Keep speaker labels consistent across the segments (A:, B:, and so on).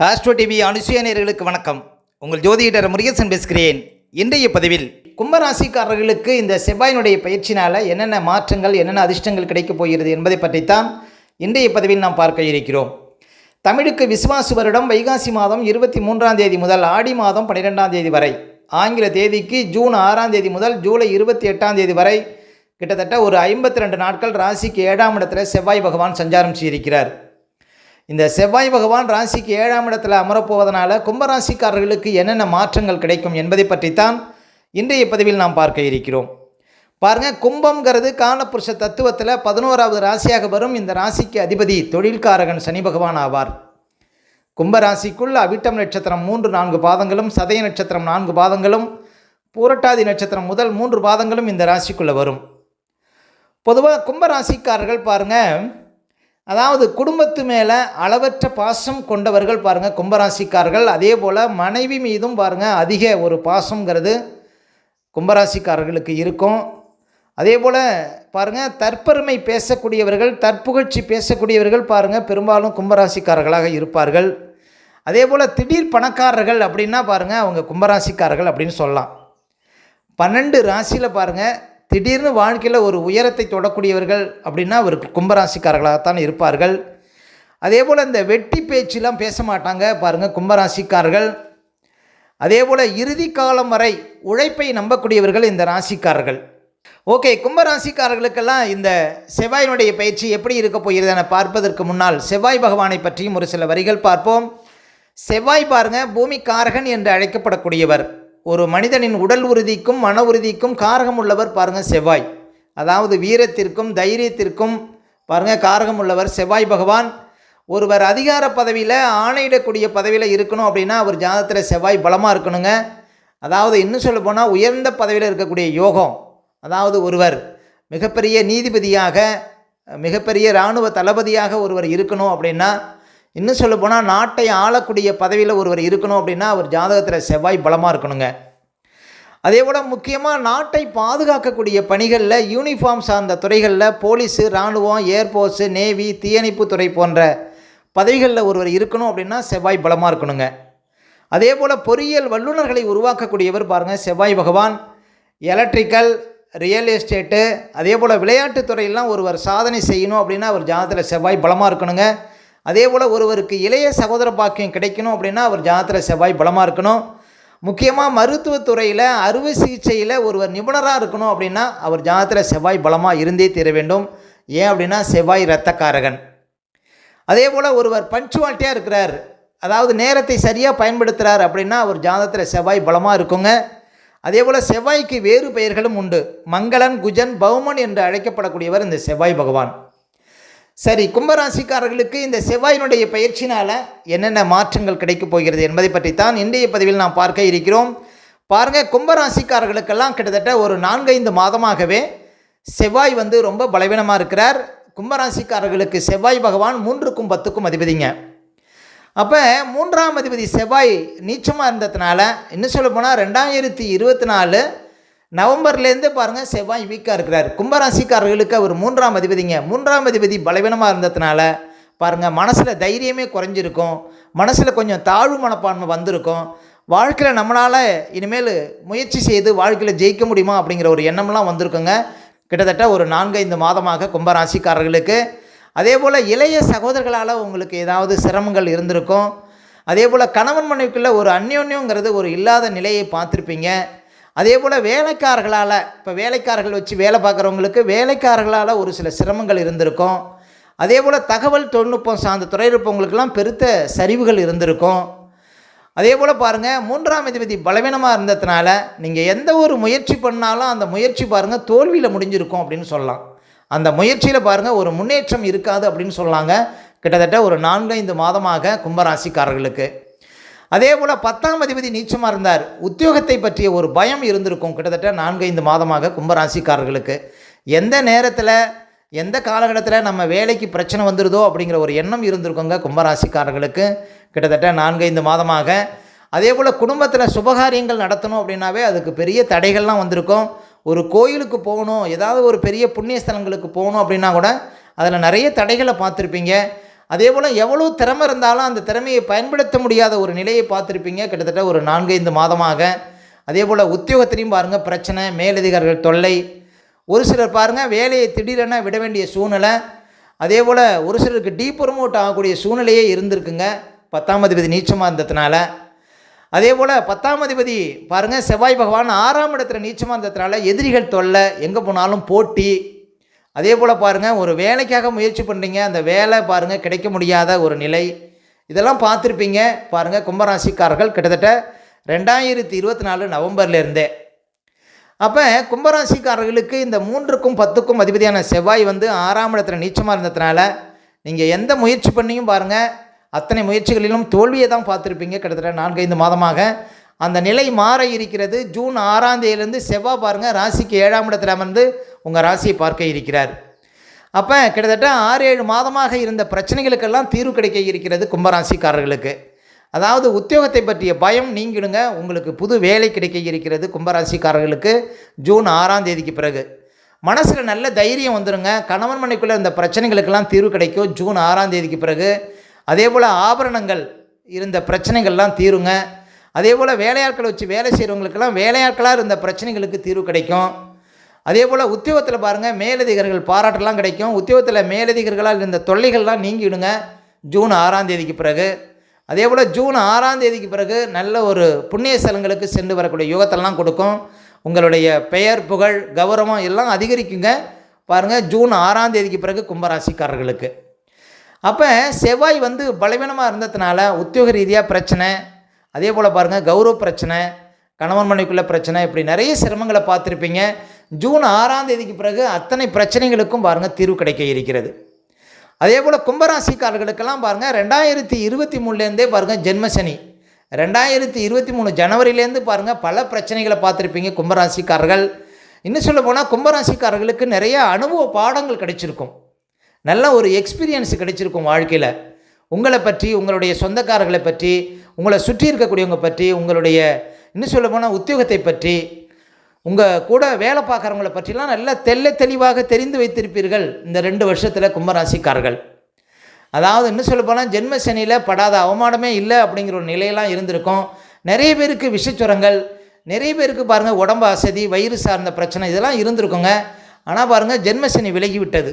A: Astro TV அனுசயணியர்களுக்கு வணக்கம். உங்கள் ஜோதிடர் முருகேசன் பேசுகிறேன். இன்றைய பதிவில் கும்பராசிக்காரர்களுக்கு இந்த செவ்வாயினுடைய பயிற்சினால் என்னென்ன மாற்றங்கள் என்னென்ன அதிர்ஷ்டங்கள் கிடைக்கப் போகிறது என்பதை பற்றித்தான் இன்றைய பதிவில் நாம் பார்க்க இருக்கிறோம். தமிழுக்கு விசுவாசு வருடம் வைகாசி மாதம் இருபத்தி மூன்றாம் தேதி முதல் ஆடி மாதம் பன்னிரெண்டாம் தேதி வரை. ஆங்கில தேதிக்கு ஜூன் ஆறாம் தேதி முதல் ஜூலை இருபத்தி எட்டாம் தேதி வரை. கிட்டத்தட்ட ஒரு ஐம்பத்தி ரெண்டு நாட்கள் ராசிக்கு ஏழாம் இடத்துல செவ்வாய் பகவான் சஞ்சாரம் செய்திருக்கிறார். இந்த செவ்வாய் பகவான் ராசிக்கு ஏழாம் இடத்துல அமரப்போவதனால கும்பராசிக்காரர்களுக்கு என்னென்ன மாற்றங்கள் கிடைக்கும் என்பதை பற்றித்தான் இன்றைய பதிவில் நாம் பார்க்க இருக்கிறோம். பாருங்கள் கும்பம்ங்கிறது காலபுருஷ தத்துவத்தில் பதினோராவது ராசியாக வரும். இந்த ராசிக்கு அதிபதி தொழில்காரகன் சனி பகவான் ஆவார். கும்பராசிக்குள் அவிட்டம் நட்சத்திரம் மூன்று நான்கு பாதங்களும் சதய நட்சத்திரம் நான்கு பாதங்களும் பூரட்டாதி நட்சத்திரம் முதல் மூன்று பாதங்களும் இந்த ராசிக்குள்ளே வரும். பொதுவாக கும்பராசிக்காரர்கள் பாருங்கள் அதாவது குடும்பத்து மேலே அளவற்ற பாசம் கொண்டவர்கள் பாருங்கள் கும்பராசிக்காரர்கள். அதே போல் மனைவி மீதும் பாருங்கள் அதிக ஒரு பாசங்கிறது கும்பராசிக்காரர்களுக்கு இருக்கும். அதே போல் பாருங்கள் தற்பெருமை பேசக்கூடியவர்கள் தற்புகழ்ச்சி பேசக்கூடியவர்கள் பாருங்கள் பெரும்பாலும் கும்பராசிக்காரர்களாக இருப்பார்கள். அதே போல் திடீர் பணக்காரர்கள் அப்படின்னா பாருங்கள் அவங்க கும்பராசிக்காரர்கள் அப்படின்னு சொல்லலாம். பன்னெண்டு ராசியில் பாருங்கள் திடீர்னு வாழ்க்கையில் ஒரு உயரத்தை தொடக்கூடியவர்கள் அப்படின்னா அவர் கும்பராசிக்காரர்களாகத்தான் இருப்பார்கள். அதே போல் இந்த வெட்டி பேச்செலாம் பேச மாட்டாங்க. பாருங்கள் கும்பராசிக்காரர்கள். அதே போல் இறுதி காலம் வரை உழைப்பை நம்பக்கூடியவர்கள் இந்த ராசிக்காரர்கள். ஓகே கும்பராசிக்காரர்களுக்கெல்லாம் இந்த செவ்வாயினுடைய பயிற்சி எப்படி இருக்க போகிறது என பார்ப்பதற்கு முன்னால் செவ்வாய் பகவானை பற்றியும் ஒரு சில வரிகள் பார்ப்போம். செவ்வாய் பாருங்க பூமி காரகன் என்று அழைக்கப்படக்கூடியவர். ஒரு மனிதனின் உடல் உறுதிக்கும் மன உறுதிக்கும் காரகம் உள்ளவர் பாருங்கள் செவ்வாய். அதாவது வீரத்திற்கும் தைரியத்திற்கும் பாருங்க காரகம் உள்ளவர் செவ்வாய் பகவான். ஒருவர் அதிகார பதவியில் ஆணையிடக்கூடிய பதவியில் இருக்கணும் அப்படின்னா அவர் ஜாதகத்தில் செவ்வாய் பலமாக இருக்கணுங்க. அதாவது இன்னும் சொல்ல போனால் உயர்ந்த பதவியில் இருக்கக்கூடிய யோகம். அதாவது ஒருவர் மிகப்பெரிய நீதிபதியாக மிகப்பெரிய இராணுவ தளபதியாக ஒருவர் இருக்கணும் அப்படின்னா இன்னும் சொல்ல போனால் நாட்டை ஆளக்கூடிய பதவியில் ஒருவர் இருக்கணும் அப்படின்னா அவர் ஜாதகத்தில் செவ்வாய் பலமாக இருக்கணுங்க. அதே போல் முக்கியமாக நாட்டை பாதுகாக்கக்கூடிய பணிகளில் யூனிஃபார்ம் சார்ந்த துறைகளில் போலீஸு இராணுவம் ஏர்ஃபோர்ஸு நேவி தீயணைப்பு துறை போன்ற பதவிகளில் ஒருவர் இருக்கணும் அப்படின்னா செவ்வாய் பலமாக இருக்கணுங்க. அதே போல் பொறியியல் வல்லுநர்களை உருவாக்கக்கூடியவர் பாருங்கள் செவ்வாய் பகவான். எலக்ட்ரிக்கல் ரியல் எஸ்டேட்டு அதே போல் விளையாட்டுத் துறையெல்லாம் ஒருவர் சாதனை செய்யணும் அப்படின்னா அவர் ஜாதத்தில் செவ்வாய் பலமாக இருக்கணுங்க. அதே போல் ஒருவருக்கு இளைய சகோதர பாக்கியம் கிடைக்கணும் அப்படின்னா அவர் ஜாதத்தில் செவ்வாய் பலமாக இருக்கணும். முக்கியமாக மருத்துவத்துறையில் அறுவை சிகிச்சையில் ஒருவர் நிபுணராக இருக்கணும் அப்படின்னா அவர் ஜாதத்தில் செவ்வாய் பலமாக இருந்தே தீர வேண்டும். ஏன் அப்படின்னா செவ்வாய் இரத்தக்காரகன். அதே போல் ஒருவர் பஞ்சுவாலிட்டியாக இருக்கிறார். அதாவது நேரத்தை சரியாக பயன்படுத்துகிறார் அப்படின்னா அவர் ஜாதத்தில் செவ்வாய் பலமாக இருக்குங்க. அதே போல் செவ்வாய்க்கு வேறு பெயர்களும் உண்டு. மங்களன் குஜன் பௌமன் என்று அழைக்கப்படக்கூடியவர் இந்த செவ்வாய் பகவான். சரி கும்பராசிக்காரர்களுக்கு இந்த செவ்வாயினுடைய பயிற்சினால் என்னென்ன மாற்றங்கள் கிடைக்கப் போகிறது என்பதை பற்றித்தான் இன்றைய பதிவில் நாம் பார்க்க இருக்கிறோம். பாருங்கள் கும்பராசிக்காரர்களுக்கெல்லாம் கிட்டத்தட்ட ஒரு நான்கைந்து மாதமாகவே செவ்வாய் வந்து ரொம்ப பலவீனமாக இருக்கிறார். கும்பராசிக்காரர்களுக்கு செவ்வாய் பகவான் மூன்றுக்கும் பத்துக்கும் அதிபதிங்க. அப்போ மூன்றாம் அதிபதி செவ்வாய் நீச்சமாக இருந்ததுனால இன்னும் சொல்ல போனால் ரெண்டாயிரத்தி இருபத்தி நாலு நவம்பர்லேருந்து பாருங்கள் செவ்வாய் வீக்காக இருக்கிறார். கும்பராசிக்காரர்களுக்கு அவர் மூன்றாம் அதிபதிங்க. மூன்றாம் அதிபதி பலவீனமாக இருந்ததுனால பாருங்கள் மனசில் தைரியமே குறைஞ்சிருக்கும். மனசில் கொஞ்சம் தாழ்வு மனப்பான்மை வந்திருக்கும். வாழ்க்கையில் நம்மளால் இனிமேல் முயற்சி செய்து வாழ்க்கையில் ஜெயிக்க முடியுமா அப்படிங்கிற ஒரு எண்ணம்லாம் வந்திருக்குங்க. கிட்டத்தட்ட ஒரு நான்கைந்து மாதமாக கும்பராசிக்காரர்களுக்கு. அதே போல் இளைய சகோதரர்களால் உங்களுக்கு ஏதாவது சிரமங்கள் இருந்திருக்கும். அதே போல் கணவன் மனைவிக்குள்ளே ஒரு அந்யோன்யங்கிறது ஒரு இல்லாத நிலையை பார்த்துருப்பீங்க. அதே போல் வேலைக்காரர்களால் இப்போ வேலைக்காரர்கள் வச்சு வேலை பார்க்குறவங்களுக்கு வேலைக்காரர்களால் ஒரு சில சிரமங்கள் இருந்திருக்கும். அதே போல் தகவல் தொழில்நுட்பம் சார்ந்த துறை இருப்பவங்களுக்கெல்லாம் பெருத்த சரிவுகள் இருந்திருக்கும். அதே போல் பாருங்கள் மூன்றாம் அதிபதி பலவீனமாக இருந்ததுனால நீங்கள் எந்த ஒரு முயற்சி பண்ணாலும் அந்த முயற்சி பாருங்கள் தோல்வியில் முடிஞ்சிருக்கும் அப்படின்னு சொல்லலாம். அந்த முயற்சியில் பாருங்கள் ஒரு முன்னேற்றம் இருக்காது அப்படின்னு சொல்லாங்க கிட்டத்தட்ட ஒரு நான்கைந்து மாதமாக கும்பராசிக்காரர்களுக்கு. அதே போல் பத்தாம் அதிபதி நீச்சமாக இருந்தார். உத்தியோகத்தை பற்றிய ஒரு பயம் இருந்திருக்கும். கிட்டத்தட்ட நான்கைந்து மாதமாக கும்பராசிக்காரர்களுக்கு. எந்த நேரத்தில் எந்த காலகட்டத்தில் நம்ம வேலைக்கு பிரச்சனை வந்துடுதோ அப்படிங்கிற ஒரு எண்ணம் இருந்திருக்குங்க கும்பராசிக்காரர்களுக்கு. கிட்டத்தட்ட நான்கைந்து மாதமாக. அதே போல் குடும்பத்தில் சுபகாரியங்கள் நடத்தணும் அப்படின்னாவே அதுக்கு பெரிய தடைகள்லாம் வந்திருக்கும். ஒரு கோயிலுக்கு போகணும் ஏதாவது ஒரு பெரிய புண்ணிய ஸ்தலங்களுக்கு போகணும் அப்படின்னா கூட அதில் நிறைய தடைகளை பார்த்துருப்பீங்க. அதே போல் எவ்வளோ திறமை இருந்தாலும் அந்த திறமையை பயன்படுத்த முடியாத ஒரு நிலையை பார்த்துருப்பீங்க. கிட்டத்தட்ட ஒரு நான்கைந்து மாதமாக. அதே போல் உத்தியோகத்திலையும் பாருங்கள் பிரச்சனை மேலதிகாரிகள் தொல்லை. ஒரு சிலர் பாருங்கள் வேலையை திடீரென விட வேண்டிய சூழ்நிலை. அதே போல் ஒரு சிலருக்கு டீ ப்ரொமோட் ஆகக்கூடிய சூழ்நிலையே இருந்திருக்குங்க. பத்தாம் அதிபதி நீச்சமாக இருந்ததுனால. அதே போல் பத்தாம் அதிபதி பாருங்கள் செவ்வாய் பகவான் ஆறாம் இடத்துல நீச்சமாக இருந்ததுனால எதிரிகள் தொல்லை எங்கே போனாலும் போட்டி அதே போல் பாருங்கள் ஒரு வேலைக்காக முயற்சி பண்ணுறீங்க அந்த வேலை பாருங்கள் கிடைக்க முடியாத ஒரு நிலை. இதெல்லாம் பார்த்துருப்பீங்க. பாருங்கள் கும்பராசிக்காரர்கள் கிட்டத்தட்ட ரெண்டாயிரத்தி இருபத்தி நாலு நவம்பர்லேருந்தே அப்போ கும்பராசிக்காரர்களுக்கு இந்த மூன்றுக்கும் பத்துக்கும் அதிபதியான செவ்வாய் வந்து ஆறாம் இடத்துல நீச்சமாக இருந்ததுனால நீங்கள் எந்த முயற்சி பண்ணியும் பாருங்கள் அத்தனை முயற்சிகளிலும் தோல்வியை தான் பார்த்துருப்பீங்க கிட்டத்தட்ட நான்கைந்து மாதமாக. அந்த நிலை மாற இருக்கிறது. ஜூன் ஆறாம் தேதியிலேருந்து செவ்வாய் பாருங்கள் ராசிக்கு ஏழாம் இடத்துல அமர்ந்து உங்கள் ராசியை பார்க்க இருக்கிறார். அப்போ கிட்டத்தட்ட ஆறு ஏழு மாதமாக இருந்த பிரச்சனைகளுக்கெல்லாம் தீர்வு கிடைக்க இருக்கிறது கும்பராசிக்காரர்களுக்கு. அதாவது உத்தியோகத்தை பற்றிய பயம் நீங்கிடுங்க. உங்களுக்கு புது வேலை கிடைக்க இருக்கிறது கும்பராசிக்காரர்களுக்கு. ஜூன் ஆறாம் தேதிக்கு பிறகு. மனசில் நல்ல தைரியம் வந்துடுங்க கணவன் மனைக்குள்ளே இந்த பிரச்சனைகளுக்கெல்லாம் தீர்வு கிடைக்கும். ஜூன் ஆறாம் தேதிக்கு பிறகு. அதே போல் ஆபரணங்கள் இருந்த பிரச்சனைகள்லாம் தீருங்க. அதே போல் வேலையாட்களை வச்சு வேலை செய்கிறவங்களுக்கெல்லாம் வேலையாட்களாக இருந்த பிரச்சனைகளுக்கு தீர்வு கிடைக்கும். அதே போல் உத்தியோகத்தில் பாருங்கள் மேலதிகாரிகள் பாராட்டெல்லாம் கிடைக்கும். உத்தியோகத்தில் மேலதிகாரிகளால் இருந்த தொல்லைகள்லாம் நீங்கிடுங்க. ஜூன் ஆறாம் தேதிக்கு பிறகு. அதே போல் ஜூன் ஆறாம் தேதிக்கு பிறகு நல்ல ஒரு புண்ணிய ஸ்தலங்களுக்கு சென்று வரக்கூடிய யோகத்தெல்லாம் கொடுக்கும். உங்களுடைய பெயர் புகழ் கௌரவம் எல்லாம் அதிகரிக்குங்க. பாருங்கள் ஜூன் ஆறாம் தேதிக்கு பிறகு கும்பராசிக்காரர்களுக்கு. அப்போ செவ்வாய் வந்து பலவீனமாக இருந்ததுனால உத்தியோக ரீதியாக பிரச்சனை. அதே போல் பாருங்கள் கௌரவ பிரச்சனை கணவன் மனைவிக்குள்ள பிரச்சனை இப்படி நிறைய சிரமங்களை பார்த்துருப்பீங்க. ஜூன் ஆறாம் தேதிக்கு பிறகு அத்தனை பிரச்சனைகளுக்கும் பாருங்கள் தீர்வு கிடைக்க இருக்கிறது. அதே போல் கும்பராசிக்காரர்களுக்கெல்லாம் பாருங்கள் ரெண்டாயிரத்தி இருபத்தி மூணுலேருந்தே பாருங்கள் ஜென்மசனி ரெண்டாயிரத்தி இருபத்தி மூணு ஜனவரிலேருந்து பாருங்கள் பல பிரச்சனைகளை பார்த்துருப்பீங்க கும்பராசிக்காரர்கள். இன்னும் சொல்ல போனால் கும்பராசிக்காரர்களுக்கு நிறைய அனுபவ பாடங்கள் கிடைச்சிருக்கும். நல்ல ஒரு எக்ஸ்பீரியன்ஸ் கிடைச்சிருக்கும் வாழ்க்கையில். உங்களை பற்றி உங்களுடைய சொந்தக்காரர்களை பற்றி உங்களை சுற்றி இருக்கக்கூடியவங்க பற்றி உங்களுடைய இன்னும் சொல்ல போனால் உத்தியோகத்தை பற்றி உங்கள் கூட வேலை பார்க்குறவங்கள பற்றிலாம் நல்லா தெல்ல தெளிவாக தெரிந்து வைத்திருப்பீர்கள் இந்த ரெண்டு வருஷத்தில் கும்பராசிக்காரர்கள். அதாவது இன்னும் சொல்ல போனால் ஜென்ம சனியில் படாத அவமானமே இல்லை அப்படிங்கிற ஒரு நிலையெல்லாம் இருந்திருக்கும். நிறைய பேருக்கு விஷச்சுரங்கள் நிறைய பேருக்கு பாருங்கள் உடம்பு அசதி வயிறு சார்ந்த பிரச்சனை இதெல்லாம் இருந்திருக்குங்க. ஆனால் பாருங்கள் ஜென்மசனி விலகி விட்டது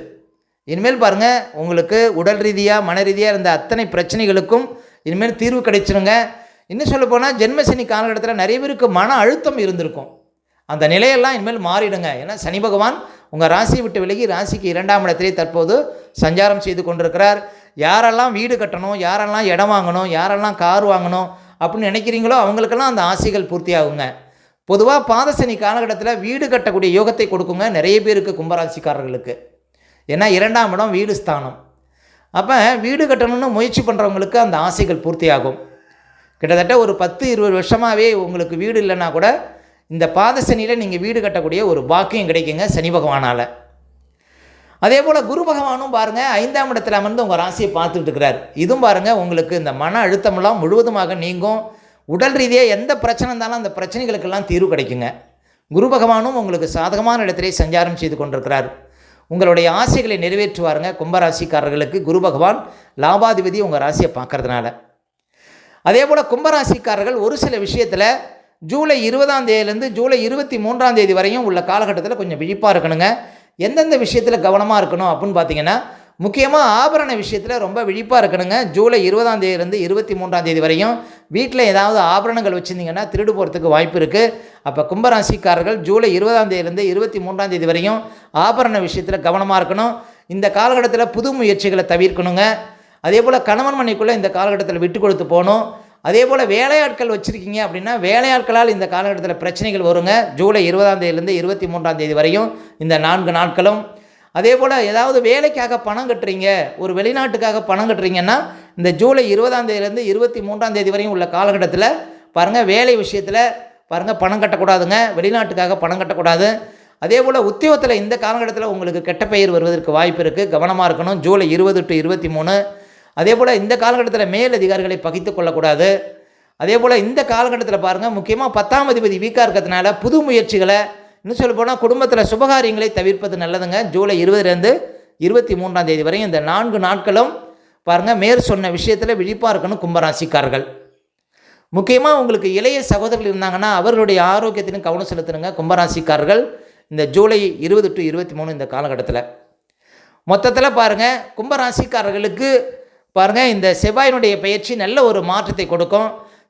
A: இனிமேல் பாருங்கள் உங்களுக்கு உடல் ரீதியாக மன ரீதியாக இருந்த அத்தனை பிரச்சனைகளுக்கும் இனிமேல் தீர்வு கிடைச்சிருங்க. இன்னும் சொல்ல போனால் ஜென்மசனி காலகட்டத்தில் நிறைய பேருக்கு மன அழுத்தம் இருந்திருக்கும். அந்த நிலையெல்லாம் இனிமேல் மாறிடுங்க. ஏன்னா சனி பகவான் உங்கள் ராசியை விட்டு விலகி ராசிக்கு இரண்டாம் இடத்திலே தற்போது சஞ்சாரம் செய்து கொண்டிருக்கிறார். யாரெல்லாம் வீடு கட்டணும் யாரெல்லாம் இடம் வாங்கணும் யாரெல்லாம் கார் வாங்கணும் அப்படின்னு நினைக்கிறீங்களோ அவங்களுக்கெல்லாம் அந்த ஆசைகள் பூர்த்தியாகுங்க. பொதுவாக பாதசனி காலகட்டத்தில் வீடு கட்டக்கூடிய யோகத்தை கொடுக்குங்க. நிறைய பேருக்கு கும்பராசிக்காரர்களுக்கு. ஏன்னா இரண்டாம் இடம் வீடு ஸ்தானம். அப்போ வீடு கட்டணும்னு முயற்சி பண்ணுறவங்களுக்கு அந்த ஆசைகள் பூர்த்தியாகும். கிட்டத்தட்ட ஒரு பத்து இருபது வருஷமாகவே உங்களுக்கு வீடு இல்லைன்னா கூட இந்த பாதசனியில் நீங்கள் வீடு கட்டக்கூடிய ஒரு பாக்கியம் கிடைக்குங்க சனி பகவானால். அதே போல் குரு பகவானும் பாருங்கள் ஐந்தாம் இடத்துல அமர்ந்து உங்கள் ராசியை பார்த்துட்டு இருக்கிறார். இதுவும் பாருங்கள் உங்களுக்கு இந்த மன அழுத்தமெல்லாம் முழுவதுமாக நீங்கும். உடல் ரீதியாக எந்த பிரச்சனை இருந்தாலும் அந்த பிரச்சனைகளுக்கெல்லாம் தீர்வு கிடைக்குங்க. குரு பகவானும் உங்களுக்கு சாதகமான இடத்திலே சஞ்சாரம் செய்து கொண்டிருக்கிறார். உங்களுடைய ஆசைகளை நிறைவேற்றுவாருங்க கும்பராசிக்காரர்களுக்கு குரு பகவான் லாபாதிபதி உங்கள் ராசியை பார்க்கறதுனால. அதே போல் கும்பராசிக்காரர்கள் ஒரு சில விஷயத்தில் ஜூலை இருபதாம் தேதியிலேருந்து ஜூலை இருபத்தி மூன்றாம் தேதி வரையும் உள்ள காலகட்டத்தில் கொஞ்சம் விழிப்பாக இருக்கணுங்க. எந்தெந்த விஷயத்தில் கவனமாக இருக்கணும் அப்படின்னு பார்த்தீங்கன்னா முக்கியமாக ஆபரண விஷயத்தில் ரொம்ப விழிப்பாக இருக்கணுங்க. ஜூலை இருபதாம் தேதியிலேருந்து இருபத்தி மூன்றாம் தேதி வரையும் வீட்டில் ஏதாவது ஆபரணங்கள் வச்சுருந்தீங்கன்னா திருடு போகிறதுக்கு வாய்ப்பு இருக்குது அப்போ கும்பராசிக்காரர்கள் ஜூலை இருபதாம் தேதியிலேருந்து இருபத்தி மூன்றாம் தேதி வரையும் ஆபரண விஷயத்தில் கவனமாக இருக்கணும். இந்த காலகட்டத்தில் புது முயற்சிகளை தவிர்க்கணுங்க. அதே போல் கணவன் மனைக்குள்ளே இந்த காலகட்டத்தில் விட்டு கொடுத்து போகணும். அதே போல் வேலையாட்கள் வச்சுருக்கீங்க அப்படின்னா வேலையாட்களால் இந்த காலகட்டத்தில் பிரச்சனைகள் வருங்க. ஜூலை இருபதாம் தேதியிலேருந்து இருபத்தி மூன்றாம் தேதி வரையும் இந்த நான்கு நாட்களும். அதே போல் ஏதாவது வேலைக்காக பணம் கட்டுறீங்க ஒரு வெளிநாட்டுக்காக பணம் கட்டுறீங்கன்னா இந்த ஜூலை இருபதாம் தேதியிலேருந்து இருபத்தி மூன்றாம் தேதி வரையும் உள்ள காலகட்டத்தில் பாருங்கள் வேலை விஷயத்தில் பாருங்கள் பணம் கட்டக்கூடாதுங்க. வெளிநாட்டுக்காக பணம் கட்டக்கூடாது. அதே போல் உத்தியோகத்தில் இந்த காலகட்டத்தில் உங்களுக்கு கெட்ட பெயர் வருவதற்கு வாய்ப்பு இருக்குது கவனமாக இருக்கணும். ஜூலை இருபது டு இருபத்தி மூணு அதே போல் இந்த காலகட்டத்தில் மேல் அதிகாரிகளை பகித்து கொள்ளக்கூடாது. அதே போல் இந்த காலகட்டத்தில் பாருங்கள் முக்கியமாக பத்தாம் அதிபதி வீக்காக இருக்கிறதுனால புது முயற்சிகளை இன்னும் சொல்ல போனால் குடும்பத்தில் சுபகாரியங்களை தவிர்ப்பது நல்லதுங்க. ஜூலை இருபதுலேருந்து இருபத்தி மூன்றாம் தேதி வரையும் இந்த நான்கு நாட்களும் பாருங்கள் மேற் சொன்ன விஷயத்தில் விழிப்பாக இருக்கணும் கும்பராசிக்காரர்கள். முக்கியமாக உங்களுக்கு இளைய சகோதரர்கள் இருந்தாங்கன்னா அவர்களுடைய ஆரோக்கியத்திலும் கவனம் செலுத்துனுங்க கும்பராசிக்காரர்கள் இந்த ஜூலை இருபது டு இருபத்தி மூணு இந்த காலகட்டத்தில். மொத்தத்தில் பாருங்கள் கும்பராசிக்காரர்களுக்கு பாருங்கள் இந்த செவ்வாயினுடைய பயிற்சி நல்ல ஒரு மாற்றத்தை கொடுக்கும்.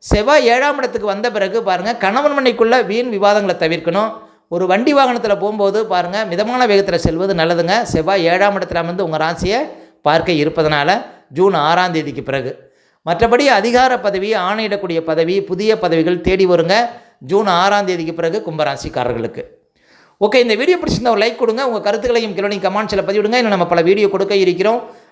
A: செவ்வாய் ஏழாம் இடத்துக்கு வந்த பிறகு பாருங்கள் கணவன் மனைக்குள்ளே வீண் விவாதங்களை தவிர்க்கணும். ஒரு வண்டி வாகனத்தில் போகும்போது பாருங்கள் மிதமான வேகத்தில் செல்வது நல்லதுங்க. செவ்வாய் ஏழாம் இடத்துல வந்து உங்கள் ராசியை பார்க்க இருப்பதனால ஜூன் ஆறாம் தேதிக்கு பிறகு. மற்றபடி அதிகார பதவி ஆணையிடக்கூடிய பதவி புதிய பதவிகள் தேடி வருங்க. ஜூன் ஆறாம் தேதிக்கு பிறகு கும்பராசிக்காரர்களுக்கு. ஓகே இந்த வீடியோ பிடிச்சிருந்தா ஒரு லைக் கொடுங்க. உங்கள் கருத்துக்களையும் கீழே கமெண்ட்ஸில் பதிவிடுங்க. இன்னும் நம்ம பல வீடியோ கொடுக்க இருக்கிறோம்.